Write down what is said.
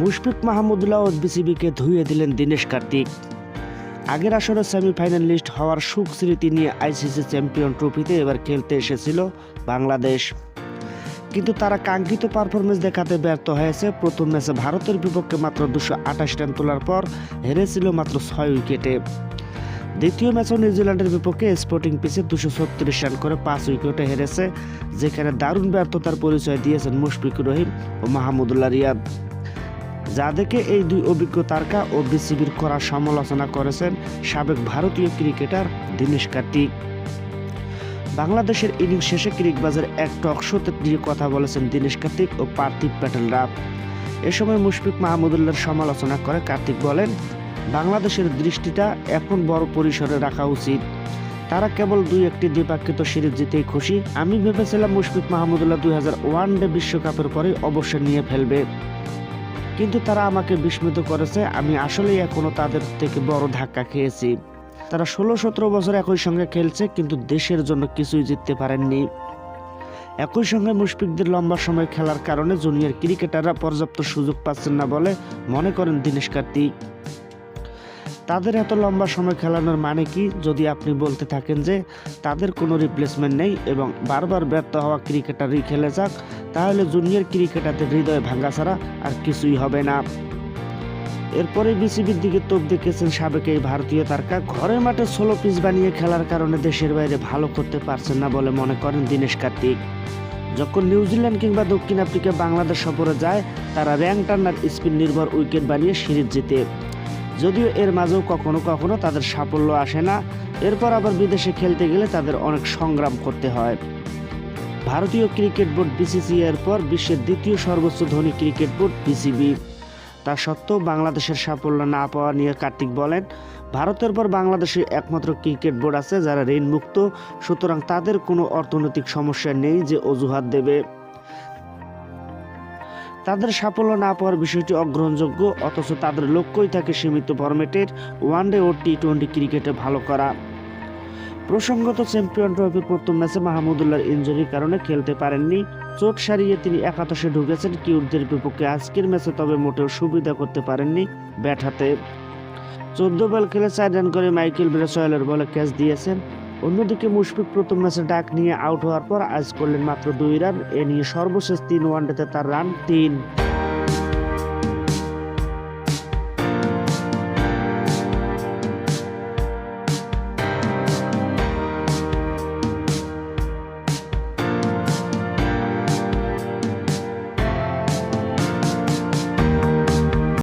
মুশফিক মাহমুদুল্লাহ ও বিসিবিকে ধুয়ে দিলেন দীনেশ কার্তিক। আগের আসরে সেমিফাইনালিস্ট হওয়ার সুখ স্মৃতি নিয়ে আইসিসি চ্যাম্পিয়ন ট্রফিতে এবার খেলতে এসেছিল বাংলাদেশ। কিন্তু তারা কাঙ্ক্ষিত পারফরমেন্স দেখাতে ব্যর্থ হয়েছে। প্রথম ম্যাচে ভারতের বিপক্ষে মাত্র দুশো আঠাশ রান তোলার পর হেরেছিল মাত্র ছয় উইকেটে। দ্বিতীয় ম্যাচও নিউজিল্যান্ডের বিপক্ষে স্পোর্টিং পিচে দুশো ছত্রিশ রান করে পাঁচ উইকেটে হেরেছে, যেখানে দারুণ ব্যর্থতার পরিচয় দিয়েছেন মুশফিকুর রহিম ও মাহমুদুল্লাহ রিয়াদ। যা দেখে এই দুই অভিজ্ঞ তারকা ও বিসিবির করা সমালোচনা করেছেন সাবেক ভারতীয় ক্রিকেটার দীনেশ কার্তিক। বাংলাদেশের ইনিংস শেষে ক্রিকবাজের এক টক শোতে নিয়ে কথা বলেছেন দীনেশ কার্তিক ও পার্থিব প্যাটেল প্যাটেলরা এ সময় মুশফিক মাহমুদুল্লাহর সমালোচনা করে কার্তিক বলেন, বাংলাদেশের দৃষ্টিটা এখন বড় পরিসরে রাখা উচিত। তারা কেবল দুই একটি দ্বিপাক্ষিত সিরিজ জিতেই খুশি। আমি ভেবেছিলাম মুশফিক মাহমুদুল্লাহ দুই হাজার ওয়ান ডে বিশ্বকাপের পরে অবসর নিয়ে ফেলবে। কিন্তু তারা আমাকে বিস্মিত করেছে, আমি আসলেই এখনও তাদের থেকে বড় ধাক্কা খেয়েছি। তারা ষোলো সতেরো বছর একই সঙ্গে খেলছে, কিন্তু দেশের জন্য কিছুই জিততে পারেননি। একই সঙ্গে মুশফিকদের লম্বা সময় খেলার কারণে জুনিয়র ক্রিকেটাররা পর্যাপ্ত সুযোগ পাচ্ছেন না বলে মনে করেন দীনেশ কার্তিক। তাদের এত লম্বা সময় খেলানোর মানে কি? যদি আপনি বলতে থাকেন যে তাদের কোনো রিপ্লেসমেন্ট নেই এবং বারবার ব্যর্থ হওয়া ক্রিকেটারই খেলে যাক, তাহলে জুনিয়র ক্রিকেটারদের হৃদয় ভাঙ্গা ছাড়া আর কিছুই হবে না। এরপরে বিসিবির দিকে তোপ দেখেছেন সাবেক এই ভারতীয় তারকা। ঘরের মাঠে ষোলো পিস বানিয়ে খেলার কারণে দেশের বাইরে ভালো করতে পারছেন না বলে মনে করেন দীনেশ কার্তিক। যখন নিউজিল্যান্ড কিংবা দক্ষিণ আফ্রিকা বাংলাদেশ সফরে যায়, তারা র্যাঙ্ক টার্নার স্পিন নির্ভর উইকেট বানিয়ে সিরিজ জিতে। যদিও এর মাঝেও কখনো কখনো তাদের সাফল্য আসে না। এরপর আবার বিদেশে খেলতে গেলে তাদের অনেক সংগ্রাম করতে হয়। ভারতীয় ক্রিকেট বোর্ড বিসিসি এর পর বিশ্বের দ্বিতীয় সর্বোচ্চ ধনী ক্রিকেট বোর্ড বিসিবি। তা সত্ত্বেও বাংলাদেশের সাফল্য না পাওয়া নিয়ে কার্তিক বলেন, ভারতের পর বাংলাদেশে একমাত্র ক্রিকেট বোর্ড আছে যারা ঋণমুক্ত, সুতরাং তাদের কোনো অর্থনৈতিক সমস্যা নেই যে অজুহাত দেবে। তাদের সাফল্য না পাওয়ার বিষয়টি অগ্রহণযোগ্য, অথচ তাদের লক্ষ্যই থাকে সীমিত ফরম্যাটের ওয়ানডে ও টি টোয়েন্টি ক্রিকেটে ভালো করা। প্রসঙ্গত চ্যাম্পিয়ন ট্রফির প্রথম ম্যাচে মাহমুদুল্লাহর ইঞ্জুরির কারণে খেলতে পারেননি। চোট সারিয়ে তিনি একাদশে ঢুকেছেন। কিউটদের বিপক্ষে আজকের ম্যাচে তবে মোটেও সুবিধা করতে পারেননি ব্যাট হাতে। চোদ্দ বল খেলে চার রান করে মাইকেল ব্রেসয়েলের বলে ক্যাচ দিয়েছেন। অন্যদিকে মুশফিক প্রথম ম্যাচে ডাক নিয়ে আউট হওয়ার পর আজ করলেন মাত্র দুই রান। এ নিয়ে সর্বশেষ তিন ওয়ানডেতে তার রান তিন।